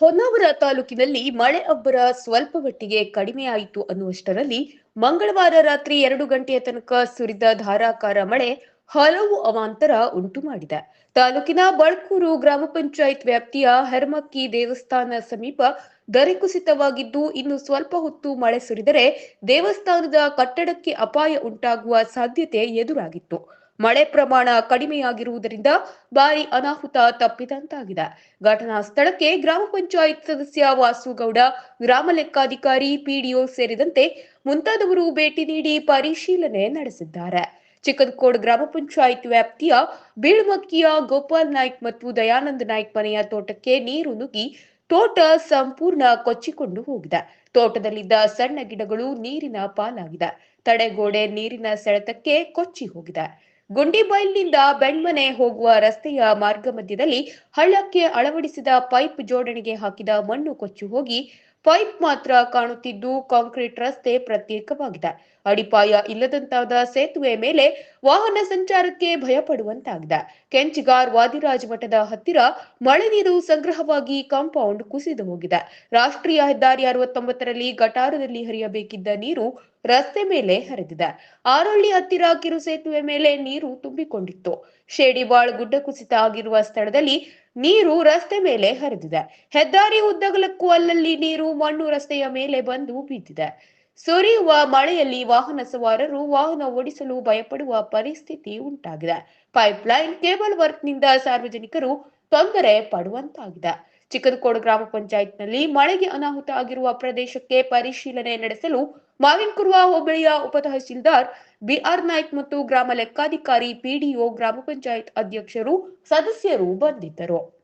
ಹೊನ್ನಾವರ ತಾಲೂಕಿನಲ್ಲಿ ಮಳೆ ಅಬ್ಬರ ಸ್ವಲ್ಪ ಮಟ್ಟಿಗೆ ಕಡಿಮೆಯಾಯಿತು ಅನ್ನುವಷ್ಟರಲ್ಲಿ ಮಂಗಳವಾರ ರಾತ್ರಿ ಎರಡು ಗಂಟೆಯ ತನಕ ಸುರಿದ ಧಾರಾಕಾರ ಮಳೆ ಹಲವು ಅವಾಂತರ ಉಂಟು ಮಾಡಿದೆ. ತಾಲೂಕಿನ ಬಳ್ಕೂರು ಗ್ರಾಮ ಪಂಚಾಯತ್ ವ್ಯಾಪ್ತಿಯ ಹೆರ್ಮಕ್ಕಿ ದೇವಸ್ಥಾನ ಸಮೀಪ ದರೆ ಕುಸಿತವಾಗಿದ್ದು ಇನ್ನು ಸ್ವಲ್ಪ ಹೊತ್ತು ಮಳೆ ಸುರಿದರೆ ದೇವಸ್ಥಾನದ ಕಟ್ಟಡಕ್ಕೆ ಅಪಾಯ ಉಂಟಾಗುವ ಸಾಧ್ಯತೆ ಎದುರಾಗಿತ್ತು. ಮಳೆ ಪ್ರಮಾಣ ಕಡಿಮೆಯಾಗಿರುವುದರಿಂದ ಭಾರಿ ಅನಾಹುತ ತಪ್ಪಿದಂತಾಗಿದೆ. ಘಟನಾ ಸ್ಥಳಕ್ಕೆ ಗ್ರಾಮ ಪಂಚಾಯತ್ ಸದಸ್ಯ ವಾಸುಗೌಡ, ಗ್ರಾಮ ಲೆಕ್ಕಾಧಿಕಾರಿ ಪಿಡಿಒ ಸೇರಿದಂತೆ ಮುಂತಾದವರು ಭೇಟಿ ನೀಡಿ ಪರಿಶೀಲನೆ ನಡೆಸಿದ್ದಾರೆ. ಚಿಕ್ಕದಕೋಡ್ ಗ್ರಾಮ ಪಂಚಾಯತ್ ವ್ಯಾಪ್ತಿಯ ಬೀಳ್ಮಕ್ಕಿಯ ಗೋಪಾಲ್ ನಾಯ್ಕ್ ಮತ್ತು ದಯಾನಂದ ನಾಯ್ಕ್ ಮನೆಯ ತೋಟಕ್ಕೆ ನೀರು ನುಗ್ಗಿ ತೋಟ ಸಂಪೂರ್ಣ ಕೊಚ್ಚಿಕೊಂಡು ಹೋಗಿದೆ. ತೋಟದಲ್ಲಿದ್ದ ಸಣ್ಣ ಗಿಡಗಳು ನೀರಿನ ಪಾಲಾಗಿದೆ. ತಡೆಗೋಡೆ ನೀರಿನ ಸೆಳೆತಕ್ಕೆ ಕೊಚ್ಚಿ ಹೋಗಿದೆ. ಗುಂಡಿಬೈಲ್ನಿಂದ ಬೆಣ್ಮನೆ ಹೋಗುವ ರಸ್ತೆಯ ಮಾರ್ಗ ಮಧ್ಯದಲ್ಲಿ ಹಳ್ಳಕ್ಕೆ ಅಳವಡಿಸಿದ ಪೈಪ್ ಜೋಡಣೆಗೆ ಹಾಕಿದ ಮಣ್ಣು ಕೊಚ್ಚಿ ಹೋಗಿ ಪೈಪ್ ಮಾತ್ರ ಕಾಣುತ್ತಿದ್ದು ಕಾಂಕ್ರೀಟ್ ರಸ್ತೆ ಪ್ರತ್ಯೇಕವಾಗಿದೆ. ಅಡಿಪಾಯ ಇಲ್ಲದಂತಾದ ಸೇತುವೆ ಮೇಲೆ ವಾಹನ ಸಂಚಾರಕ್ಕೆ ಭಯಪಡುವಂತಾಗಿದೆ ಕೆಂಚಿಗಾರ್ ವಾದಿರಾಜ ಮಠದ ಹತ್ತಿರ ಮಳೆ ನೀರು ಸಂಗ್ರಹವಾಗಿ ಕಾಂಪೌಂಡ್ ಕುಸಿದು ಹೋಗಿದೆ. ರಾಷ್ಟ್ರೀಯ ಹೆದ್ದಾರಿ ಅರವತ್ತೊಂಬತ್ತರಲ್ಲಿ ಗಟಾರದಲ್ಲಿ ಹರಿಯಬೇಕಿದ್ದ ನೀರು ರಸ್ತೆ ಮೇಲೆ ಹರಿದಿದೆ. ಆರೊಳ್ಳಿ ಹತ್ತಿರ ಕಿರು ಸೇತುವೆ ಮೇಲೆ ನೀರು ತುಂಬಿಕೊಂಡಿತ್ತು. ಶೇಡಿಬಾಳ್ ಗುಡ್ಡ ಕುಸಿತ ಆಗಿರುವ ಸ್ಥಳದಲ್ಲಿ ನೀರು ರಸ್ತೆ ಮೇಲೆ ಹರಿದಿದೆ. ಹೆದ್ದಾರಿ ಉದ್ದಗಲಕ್ಕೂ ಅಲ್ಲಲ್ಲಿ ನೀರು ಮಣ್ಣು ರಸ್ತೆಯ ಮೇಲೆ ಬಂದು ಬಿದ್ದಿದೆ ಸುರಿಯುವ ಮಳೆಯಲ್ಲಿ ವಾಹನ ಸವಾರರು ವಾಹನ ಓಡಿಸಲು ಭಯಪಡುವ ಪರಿಸ್ಥಿತಿ ಉಂಟಾಗಿದೆ. ಪೈಪ್ಲೈನ್ ಕೇಬಲ್ ವರ್ಕ್ನಿಂದ ಸಾರ್ವಜನಿಕರು ತೊಂದರೆ ಪಡುವಂತಾಗಿದೆ. ಚಿಕ್ಕದಕೋಡು ಗ್ರಾಮ ಪಂಚಾಯತ್ನಲ್ಲಿ ಮಳೆಗೆ ಅನಾಹುತ ಆಗಿರುವ ಪ್ರದೇಶಕ್ಕೆ ಪರಿಶೀಲನೆ ನಡೆಸಲು ಮಾವಿನಕುರುವ ಹೋಬಳಿಯ ಉಪತಹಶೀಲ್ದಾರ್ ಬಿಆರ್ ನಾಯ್ಕ್ ಮತ್ತು ಗ್ರಾಮ ಲೆಕ್ಕಾಧಿಕಾರಿ ಪಿಡಿಒ ಗ್ರಾಮ ಪಂಚಾಯತ್ ಅಧ್ಯಕ್ಷರು ಸದಸ್ಯರು ಬಂದಿದ್ದರು.